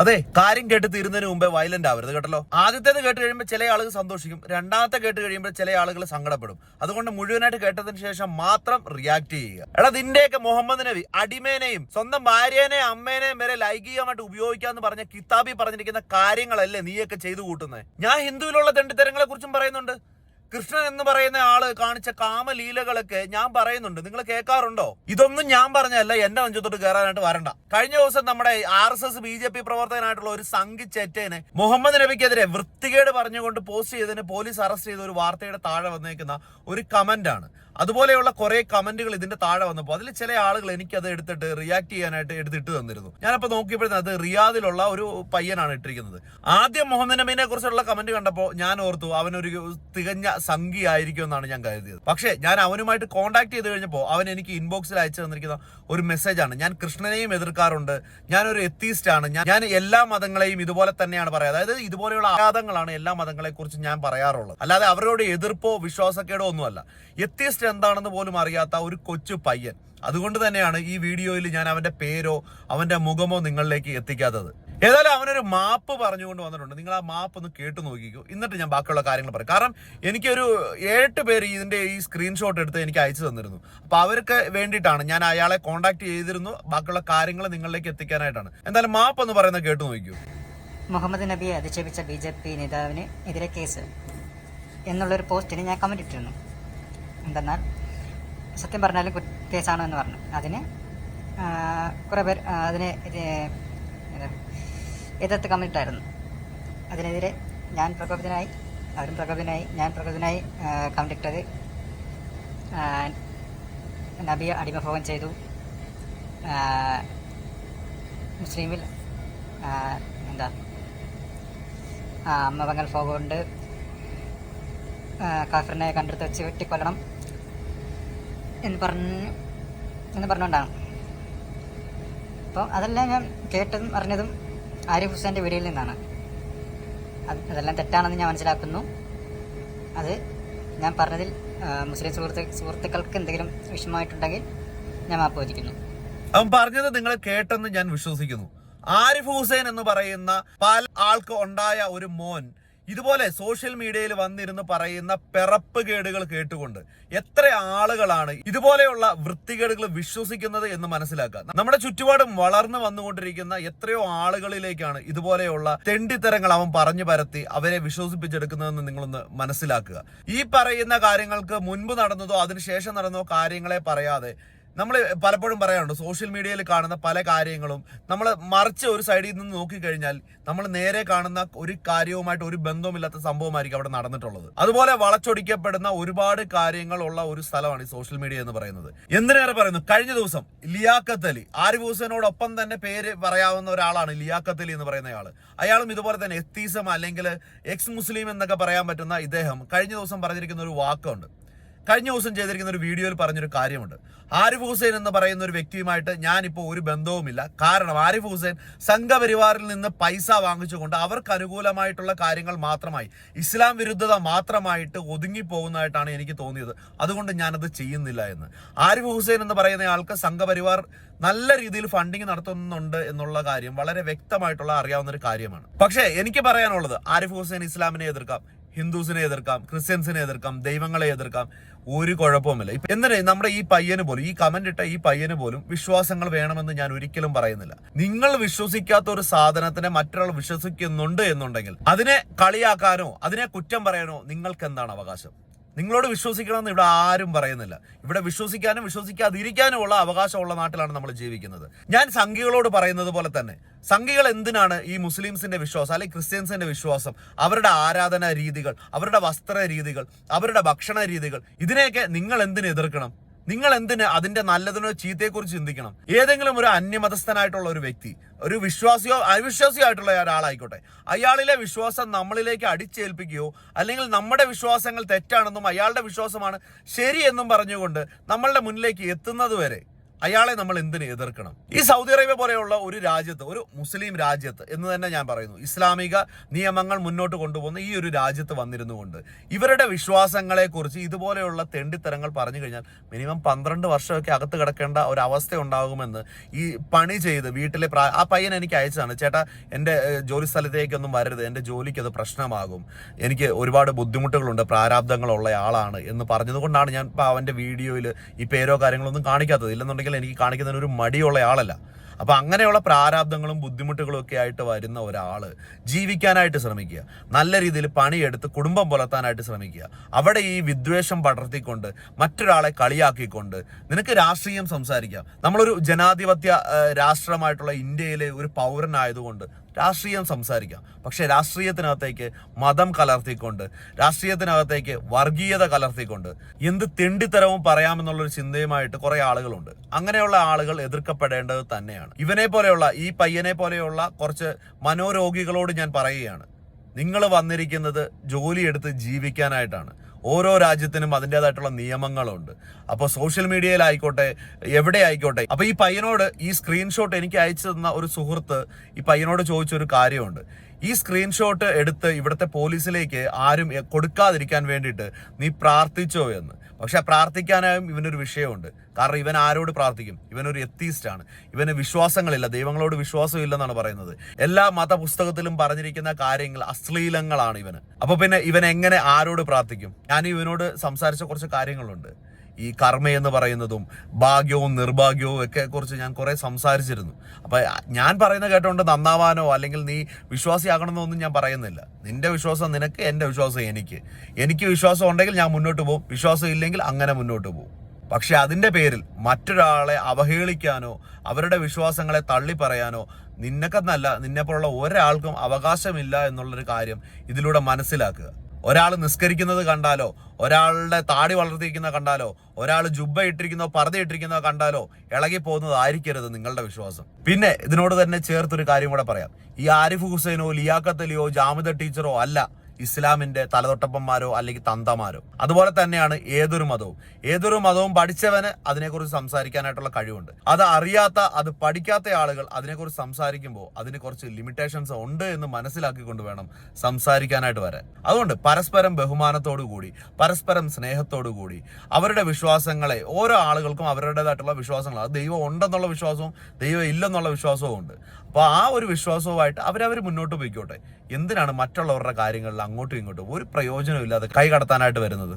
അതെ കാര്യം കേട്ട് തീരുന്നതിന് മുമ്പേ വയലന്റ് ആവരുത് കേട്ടല്ലോ. ആദ്യത്തേത് കേട്ട് കഴിയുമ്പോൾ ചില ആളുകൾ സന്തോഷിക്കും. രണ്ടാമത്തെ കേട്ട് കഴിയുമ്പോൾ ചില ആളുകൾ സങ്കടപ്പെടും. അതുകൊണ്ട് മുഴുവനായിട്ട് കേട്ടതിന് ശേഷം മാത്രം റിയാക്ട് ചെയ്യുക. എടാ നിന്റെയൊക്കെ മുഹമ്മദ് നബി അടിമേനെയും സ്വന്തം ഭാര്യേനെയും അമ്മേനെയും വരെ ലൈംഗികമായിട്ട് ഉപയോഗിക്കാന്ന് പറഞ്ഞ കിതാബി പറഞ്ഞിരിക്കുന്ന കാര്യങ്ങളല്ലേ നീയൊക്കെ ചെയ്തു കൂട്ടുന്നത് ഞാൻ ഹിന്ദുവിലുള്ള തെണ്ടിത്തരങ്ങളെ കുറിച്ചും പറയുന്നുണ്ട്. കൃഷ്ണൻ എന്ന് പറയുന്ന ആൾ കാണിച്ച കാമലീലകളൊക്കെ ഞാൻ പറയുന്നുണ്ട്. നിങ്ങൾ കേൾക്കാറുണ്ടോ? ഇതൊന്നും ഞാൻ പറഞ്ഞല്ല എന്റെ മഞ്ചത്തോട്ട് കയറാനായിട്ട് വരണ്ട. കഴിഞ്ഞ ദിവസം നമ്മുടെ R S S B J P പ്രവർത്തകനായിട്ടുള്ള ഒരു സംഘി ചെറ്റേനെ മുഹമ്മദ് നബിക്കെതിരെ വൃത്തികേട് പറഞ്ഞുകൊണ്ട് പോസ്റ്റ് ചെയ്തതിന് പോലീസ് അറസ്റ്റ് ചെയ്ത ഒരു വാർത്തയുടെ താഴെ വന്നേക്കുന്ന ഒരു കമന്റ് ആണ്. അതുപോലെയുള്ള കുറെ കമന്റുകൾ ഇതിന്റെ താഴെ വന്നപ്പോൾ അതിൽ ചില ആളുകൾ എനിക്കത് എടുത്തിട്ട് റിയാക്ട് ചെയ്യാനായിട്ട് എടുത്തിട്ട് തന്നിരുന്നു. ഞാനപ്പോൾ നോക്കിയപ്പോഴത്തേന് അത് റിയാദിലുള്ള ഒരു പയ്യനാണ് ഇട്ടിരിക്കുന്നത്. ആദ്യം മുഹമ്മദ് നബീനെ കുറിച്ചുള്ള കമന്റ് കണ്ടപ്പോൾ ഞാൻ ഓർത്തു അവനൊരു തികഞ്ഞ സംഘി ആയിരിക്കും എന്നാണ് ഞാൻ കരുതിയത്. പക്ഷേ ഞാൻ അവനുമായിട്ട് കോൺടാക്ട് ചെയ്ത് കഴിഞ്ഞപ്പോൾ അവൻ എനിക്ക് ഇൻബോക്സിൽ അയച്ചു തന്നിരിക്കുന്ന ഒരു മെസ്സേജാണ് ഞാൻ കൃഷ്ണനെയും എതിർക്കാറുണ്ട്. ഞാനൊരു എത്തീസ്റ്റ് ആണ്. ഞാൻ എല്ലാ മതങ്ങളെയും ഇതുപോലെ തന്നെയാണ് പറയുക അതായത് ഇതുപോലെയുള്ള ആഘാതങ്ങളാണ് എല്ലാ മതങ്ങളെ കുറിച്ച് ഞാൻ പറയാറുള്ളത്. അല്ലാതെ അവരോട് എതിർപ്പോ വിശ്വാസക്കേടോ ഒന്നുമല്ല. എത്തീസ്റ്റ് എന്താണെന്ന് പോലും അറിയാത്ത ഒരു കൊച്ചു പയ്യൻ. അതുകൊണ്ട് തന്നെയാണ് ഈ വീഡിയോയിൽ ഞാൻ അവന്റെ പേരോ അവന്റെ മുഖമോ നിങ്ങളിലേക്ക് എത്തിക്കാത്തത്. ഏതായാലും അവനൊരു മാപ്പ് പറഞ്ഞുകൊണ്ട് വന്നിട്ടുണ്ട്. നിങ്ങൾ ആ മാപ്പ് ഒന്ന് കേട്ട് നോക്കിക്കോ. എന്നിട്ട് ഞാൻ ബാക്കിയുള്ള കാര്യങ്ങൾ പറയും. കാരണം എനിക്കൊരു ഏട്ട് പേര് ഇതിന്റെ ഈ സ്ക്രീൻഷോട്ട് എടുത്ത് എനിക്ക് അയച്ചു തന്നിരുന്നു. അപ്പൊ അവർക്ക് വേണ്ടിയിട്ടാണ് ഞാൻ അയാളെ കോൺടാക്ട് ചെയ്തിരുന്നു. ബാക്കിയുള്ള കാര്യങ്ങൾ നിങ്ങളിലേക്ക് എത്തിക്കാനായിട്ടാണ്. എന്തായാലും മാപ്പ് എന്ന് പറയുന്നത് കേട്ട് നോക്കിക്കോ. മുഹമ്മദ് നബിയെ അധിക്ഷേപിച്ച ബി ജെ പി നേതാവിന് എതിരെ കേസ് എന്നുള്ളൊരു പോസ്റ്റിന് ഞാൻ കമന്റ് ഇട്ടിരുന്നു. എന്തെന്നാൽ സത്യം പറഞ്ഞാലും കേസാണോ എന്ന് പറഞ്ഞു. അതിന് കുറേ പേർ അതിന് എതിർത്ത് കമ്മിട്ടായിരുന്നു അതിനെതിരെ ഞാൻ പ്രകോപിതനായി അവരും പ്രകോപിതനായി ഞാൻ പ്രകോപിതനായി കമ്മിട്ടത് നബിയെ അടിമഭോഗം ചെയ്തു. മുസ്ലിമിൽ എന്താ ആ, അമ്മ പങ്കൽ ഫോഗുകൊണ്ട് കാഫറിനെ കണ്ടെടുത്ത് വെച്ച് വെട്ടിക്കൊല്ലണം എന്ന് പറഞ്ഞ് എന്ന് പറഞ്ഞുകൊണ്ടാണ്. അപ്പോൾ അതെല്ലാം ഞാൻ കേട്ടതും അറിഞ്ഞതും ആരിഫ് ഹുസൈന്റെ വീഡിയോയിൽ നിന്നാണ്. അത് അതെല്ലാം തെറ്റാണെന്ന് ഞാൻ മനസ്സിലാക്കുന്നു. അത് ഞാൻ പറഞ്ഞതിൽ മുസ്ലിം സുഹൃത്ത് സുഹൃത്തുക്കൾക്ക് എന്തെങ്കിലും വിഷമമായിട്ടുണ്ടെങ്കിൽ ഞാൻ മാപ്പ് വധിക്കുന്നു അവൻ പറഞ്ഞത് നിങ്ങൾ കേട്ടെന്ന് ഞാൻ വിശ്വസിക്കുന്നു. ആരിഫ് ഹുസൈൻ എന്ന് പറയുന്ന പല ആൾക്ക് ഉണ്ടായ ഒരു മോൻ ഇതുപോലെ സോഷ്യൽ മീഡിയയിൽ വന്നിരുന്ന് പറയുന്ന പിറപ്പ് കേടുകൾ കേട്ടുകൊണ്ട് എത്ര ആളുകളാണ് ഇതുപോലെയുള്ള വൃത്തികേടുകൾ വിശ്വസിക്കുന്നത് എന്ന് മനസ്സിലാക്കുക. നമ്മുടെ ചുറ്റുപാടും വളർന്നു വന്നുകൊണ്ടിരിക്കുന്ന എത്രയോ ആളുകളിലേക്കാണ് ഇതുപോലെയുള്ള തെണ്ടിത്തരങ്ങൾ അവൻ പറഞ്ഞു പരത്തി അവരെ വിശ്വസിപ്പിച്ചെടുക്കുന്നതെന്ന് നിങ്ങളൊന്ന് മനസ്സിലാക്കുക. ഈ പറയുന്ന കാര്യങ്ങൾക്ക് മുൻപ് നടന്നതോ അതിനുശേഷം നടന്നോ കാര്യങ്ങളെ പറയാതെ നമ്മൾ പലപ്പോഴും പറയാറുണ്ട് സോഷ്യൽ മീഡിയയിൽ കാണുന്ന പല കാര്യങ്ങളും നമ്മൾ മറിച്ച് ഒരു സൈഡിൽ നിന്ന് നോക്കിക്കഴിഞ്ഞാൽ നമ്മൾ നേരെ കാണുന്ന ഒരു കാര്യവുമായിട്ട് ഒരു ബന്ധവുമില്ലാത്ത സംഭവമായിരിക്കും അവിടെ നടന്നിട്ടുള്ളത്. അതുപോലെ വളച്ചൊടിക്കപ്പെടുന്ന ഒരുപാട് കാര്യങ്ങൾ ഉള്ള ഒരു സ്ഥലമാണ് ഈ സോഷ്യൽ മീഡിയ എന്ന് പറയുന്നത്. എന്തിനേറെ പറയുന്നു? കഴിഞ്ഞ ദിവസം ലിയാഖത്ത് അലി ആരിഫ് ഹുസൈനോടൊപ്പം തന്നെ പേര് പറയാവുന്ന ഒരാളാണ് ലിയാഖത്ത് അലി എന്ന് പറയുന്ന ആൾ. അയാളും ഇതുപോലെ തന്നെ എത്തീസം അല്ലെങ്കിൽ എക്സ് മുസ്ലിം എന്നൊക്കെ പറയാൻ പറ്റുന്ന ഇദ്ദേഹം കഴിഞ്ഞ ദിവസം പറഞ്ഞിരിക്കുന്ന ഒരു വാക്കുണ്ട്. കഴിഞ്ഞ ദിവസം ചെയ്തിരിക്കുന്ന ഒരു വീഡിയോയിൽ പറഞ്ഞൊരു കാര്യമുണ്ട്. ആരിഫ് ഹുസൈൻ എന്ന് പറയുന്ന ഒരു വ്യക്തിയുമായിട്ട് ഞാനിപ്പോൾ ഒരു ബന്ധവുമില്ല. കാരണം ആരിഫ് ഹുസൈൻ സംഘപരിവാറിൽ നിന്ന് പൈസ വാങ്ങിച്ചുകൊണ്ട് അവർക്ക് അനുകൂലമായിട്ടുള്ള കാര്യങ്ങൾ മാത്രമായി ഇസ്ലാം വിരുദ്ധത മാത്രമായിട്ട് ഒതുങ്ങി പോകുന്നതായിട്ടാണ് എനിക്ക് തോന്നിയത്. അതുകൊണ്ട് ഞാനത് ചെയ്യുന്നില്ല എന്ന്. ആരിഫ് ഹുസൈൻ എന്ന് പറയുന്ന ആൾക്ക് സംഘപരിവാർ നല്ല രീതിയിൽ ഫണ്ടിങ് നടത്തുന്നുണ്ട് എന്നുള്ള കാര്യം വളരെ വ്യക്തമായിട്ടുള്ള അറിയാവുന്ന ഒരു കാര്യമാണ്. പക്ഷേ എനിക്ക് പറയാനുള്ളത് ആരിഫ് ഹുസൈൻ ഇസ്ലാമിനെ എതിർക്കാം. ഹിന്ദുസിനെ എതിർക്കാം ക്രിസ്ത്യൻസിനെ എതിർക്കാം ദൈവങ്ങളെ എതിർക്കാം ഒരു കുഴപ്പവുമില്ല. എന്തിനാ നമ്മുടെ ഈ പയ്യന് പോലും ഈ കമന്റ് ഇട്ട ഈ പയ്യന് പോലും വിശ്വാസങ്ങൾ വേണമെന്ന് ഞാൻ ഒരിക്കലും പറയുന്നില്ല. നിങ്ങൾ വിശ്വസിക്കാത്ത ഒരു സാധനത്തിനെ മറ്റൊരാൾ വിശ്വസിക്കുന്നുണ്ട് എന്നുണ്ടെങ്കിൽ അതിനെ കളിയാക്കാനോ അതിനെ കുറ്റം പറയാനോ നിങ്ങൾക്ക് എന്താണ് അവകാശം? നിങ്ങളോട് വിശ്വസിക്കണമെന്ന് ഇവിടെ ആരും പറയുന്നില്ല. ഇവിടെ വിശ്വസിക്കാനും വിശ്വസിക്കാതിരിക്കാനുമുള്ള അവകാശമുള്ള നാട്ടിലാണ് നമ്മൾ ജീവിക്കുന്നത്. ഞാൻ സംഘികളോട് പറയുന്നത് പോലെ തന്നെ സംഘികൾ എന്തിനാണ് ഈ മുസ്ലിംസിന്റെ വിശ്വാസം അല്ലെങ്കിൽ ക്രിസ്ത്യൻസിന്റെ വിശ്വാസം അവരുടെ ആരാധനാ രീതികൾ അവരുടെ വസ്ത്ര രീതികൾ അവരുടെ ഭക്ഷണ രീതികൾ ഇതിനെയൊക്കെ നിങ്ങൾ എന്തിനു എതിർക്കണം? നിങ്ങൾ എന്തിന് അതിന്റെ നല്ലതിനോ ചീത്തയെക്കുറിച്ച് ചിന്തിക്കണം? ഏതെങ്കിലും ഒരു അന്യമതസ്ഥനായിട്ടുള്ള ഒരു വ്യക്തി ഒരു വിശ്വാസിയോ അവിശ്വാസിയോ ആയിട്ടുള്ള ഒരാളായിക്കോട്ടെ. അയാളിലെ വിശ്വാസം നമ്മളിലേക്ക് അടിച്ചേൽപ്പിക്കുകയോ അല്ലെങ്കിൽ നമ്മുടെ വിശ്വാസങ്ങൾ തെറ്റാണെന്നും അയാളുടെ വിശ്വാസമാണ് ശരിയെന്നും പറഞ്ഞുകൊണ്ട് നമ്മളുടെ മുന്നിലേക്ക് എത്തുന്നത് വരെ. അയാളെ നമ്മൾ എന്തിന് എതിർക്കണം? ഈ സൗദി അറേബ്യ പോലെയുള്ള ഒരു രാജ്യത്ത് ഒരു മുസ്ലിം രാജ്യത്ത് എന്ന് തന്നെ ഞാൻ പറയുന്നു ഇസ്ലാമിക നിയമങ്ങൾ മുന്നോട്ട് കൊണ്ടുപോകുന്ന ഈ ഒരു രാജ്യത്ത് വന്നിരുന്നു കൊണ്ട് ഇവരുടെ വിശ്വാസങ്ങളെ കുറിച്ച് ഇതുപോലെയുള്ള തെണ്ടിത്തരങ്ങൾ പറഞ്ഞു കഴിഞ്ഞാൽ മിനിമം പന്ത്രണ്ട് വർഷമൊക്കെ അകത്ത് കിടക്കേണ്ട ഒരു അവസ്ഥ ഉണ്ടാകുമെന്ന് ഈ പണി ചെയ്ത് വീട്ടിലെ ആ പയ്യൻ എനിക്ക് അയച്ചതാണ് ചേട്ടാ എന്റെ ജോലി സ്ഥലത്തേക്കൊന്നും വരരുത് എന്റെ ജോലിക്ക് അത് പ്രശ്നമാകും. എനിക്ക് ഒരുപാട് ബുദ്ധിമുട്ടുകളുണ്ട് പ്രാരാബ്ദങ്ങളുള്ള ആളാണ് എന്ന് പറഞ്ഞതുകൊണ്ടാണ് ഞാൻ അവന്റെ വീഡിയോയിൽ ഈ പേരോ കാര്യങ്ങളൊന്നും കാണിക്കാത്തത്. ഇല്ലെന്നുണ്ടെങ്കിൽ എനിക്ക് കാണിക്കുന്നതിന് ഒരു മടിയുള്ള ആളല്ല. അപ്പൊ അങ്ങനെയുള്ള പ്രാരാബ്ദങ്ങളും ബുദ്ധിമുട്ടുകളും ഒക്കെ ആയിട്ട് വരുന്ന ഒരാൾ ജീവിക്കാനായിട്ട് ശ്രമിക്കുക. നല്ല രീതിയിൽ പണിയെടുത്ത് കുടുംബം പുലർത്താനായിട്ട് ശ്രമിക്കുക. അവിടെ ഈ വിദ്വേഷം പടർത്തിക്കൊണ്ട് മറ്റൊരാളെ കളിയാക്കിക്കൊണ്ട് നിനക്ക് രാഷ്ട്രീയം സംസാരിക്കാം. നമ്മളൊരു ജനാധിപത്യ രാഷ്ട്രമായിട്ടുള്ള ഇന്ത്യയിലെ ഒരു പൗരനായതുകൊണ്ട് രാഷ്ട്രീയം സംസാരിക്കാം. പക്ഷെ രാഷ്ട്രീയത്തിനകത്തേക്ക് മതം കലർത്തിക്കൊണ്ട് രാഷ്ട്രീയത്തിനകത്തേക്ക് വർഗീയത കലർത്തിക്കൊണ്ട് എന്ത് തെണ്ടിത്തരവും പറയാമെന്നുള്ളൊരു ചിന്തയുമായിട്ട് കുറേ ആളുകളുണ്ട്. അങ്ങനെയുള്ള ആളുകൾ എതിർക്കപ്പെടേണ്ടത് തന്നെയാണ്. ഇവനെ പോലെയുള്ള ഈ പയ്യനെ പോലെയുള്ള കുറച്ച് മനോരോഗികളോട് ഞാൻ പറയുകയാണ്. നിങ്ങൾ വന്നിരിക്കുന്നത് ജോലിയെടുത്ത് ജീവിക്കാനായിട്ടാണ്. ഓരോ രാജ്യത്തിനും അതിന്റെതായിട്ടുള്ള നിയമങ്ങളുണ്ട്. അപ്പോൾ സോഷ്യൽ മീഡിയയിലായിക്കോട്ടെ എവിടെ ആയിക്കോട്ടെ. അപ്പോൾ ഈ പയ്യനോട് ഈ സ്ക്രീൻഷോട്ട് എനിക്ക് അയച്ചു തന്ന ഒരു സുഹൃത്ത് ഈ പയ്യനോട് ചോദിച്ചൊരു കാര്യമുണ്ട്. ഈ സ്ക്രീൻഷോട്ട് എടുത്ത് ഇവിടുത്തെ പോലീസിലേക്ക് ആരും കൊടുക്കാതിരിക്കാൻ വേണ്ടിയിട്ട് നീ പ്രാർത്ഥിച്ചോ എന്ന്. പക്ഷെ പ്രാർത്ഥിക്കാനായും ഇവനൊരു വിഷയമുണ്ട്. കാരണം ഇവൻ ആരോട് പ്രാർത്ഥിക്കും? ഇവനൊരു എത്തീസ്റ്റ് ആണ് ഇവന് വിശ്വാസങ്ങളില്ല. ദൈവങ്ങളോട് വിശ്വാസം ഇല്ലെന്നാണ് പറയുന്നത്. എല്ലാ മതപുസ്തകത്തിലും പറഞ്ഞിരിക്കുന്ന കാര്യങ്ങൾ അശ്ലീലങ്ങളാണ് ഇവന്. അപ്പൊ പിന്നെ ഇവൻ എങ്ങനെ ആരോട് പ്രാർത്ഥിക്കും? ഞാൻ ഇവനോട് സംസാരിച്ച കുറച്ച് കാര്യങ്ങളുണ്ട്. ഈ കർമ്മ എന്ന് പറയുന്നതും ഭാഗ്യവും നിർഭാഗ്യവും ഒക്കെ കുറിച്ച് ഞാൻ കുറെ സംസാരിച്ചിരുന്നു. അപ്പൊ ഞാൻ പറയുന്ന കേട്ടോണ്ട് നന്നാവാനോ അല്ലെങ്കിൽ നീ വിശ്വാസിയാകണമെന്നൊന്നും ഞാൻ പറയുന്നില്ല. നിന്റെ വിശ്വാസം നിനക്ക് എന്റെ വിശ്വാസം എനിക്ക്. എനിക്ക് വിശ്വാസം ഉണ്ടെങ്കിൽ ഞാൻ മുന്നോട്ട് പോകും. വിശ്വാസം ഇല്ലെങ്കിൽ അങ്ങനെ മുന്നോട്ട് പോകും. പക്ഷെ അതിന്റെ പേരിൽ മറ്റൊരാളെ അവഹേളിക്കാനോ അവരുടെ വിശ്വാസങ്ങളെ തള്ളി പറയാനോ നിനക്കെന്നല്ല നിന്നെപ്പോലുള്ള ഒരാൾക്കും അവകാശമില്ല എന്നുള്ളൊരു കാര്യം ഇതിലൂടെ മനസ്സിലാക്കുക. ഒരാൾ നിസ്കരിക്കുന്നത് കണ്ടാലോ ഒരാളുടെ താടി വളർത്തിയിരിക്കുന്ന കണ്ടാലോ ഒരാൾ ജുബ്ബ ഇട്ടിരിക്കുന്നോ പർദ്ദ ഇട്ടിരിക്കുന്നോ കണ്ടാലോ ഇളകി പോകുന്നത് ആയിരിക്കരുത് നിങ്ങളുടെ വിശ്വാസം. പിന്നെ ഇതിനോട് തന്നെ ചേർത്തൊരു കാര്യം കൂടെ പറയാം. ഈ ആരിഫ് ഹുസൈനോ ലിയാഖത്ത് അലിയോ ജാമിദ ടീച്ചറോ അല്ല. ഇസ്ലാമിന്റെ തലതൊട്ടപ്പന്മാരോ അല്ലെങ്കിൽ തന്തമാരോ. അതുപോലെ തന്നെയാണ് ഏതൊരു മതവും. ഏതൊരു മതവും പഠിച്ചവന് അതിനെക്കുറിച്ച് സംസാരിക്കാനായിട്ടുള്ള കഴിവുണ്ട്. അത് അറിയാത്ത അത് പഠിക്കാത്ത ആളുകൾ അതിനെക്കുറിച്ച് സംസാരിക്കുമ്പോൾ അതിന് കുറച്ച് ലിമിറ്റേഷൻസ് ഉണ്ട് എന്ന് മനസ്സിലാക്കിക്കൊണ്ട് വേണം സംസാരിക്കാനായിട്ട് വരാൻ. അതുകൊണ്ട് പരസ്പരം ബഹുമാനത്തോടു കൂടി പരസ്പരം സ്നേഹത്തോടു കൂടി അവരുടെ വിശ്വാസങ്ങളെ ഓരോ ആളുകൾക്കും അവരുടേതായിട്ടുള്ള വിശ്വാസങ്ങൾ. അത് ദൈവം ഉണ്ടെന്നുള്ള വിശ്വാസവും ദൈവം ഇല്ലെന്നുള്ള വിശ്വാസവും ഉണ്ട്. അപ്പോൾ ആ ഒരു വിശ്വാസവുമായിട്ട് അവരവർ മുന്നോട്ട് പോയിക്കോട്ടെ. എന്തിനാണ് മറ്റുള്ളവരുടെ കാര്യങ്ങളിൽ അങ്ങോട്ടും ഇങ്ങോട്ടും ഒരു പ്രയോജനമില്ലാതെ കൈ കടത്താനായിട്ട് വരുന്നത്.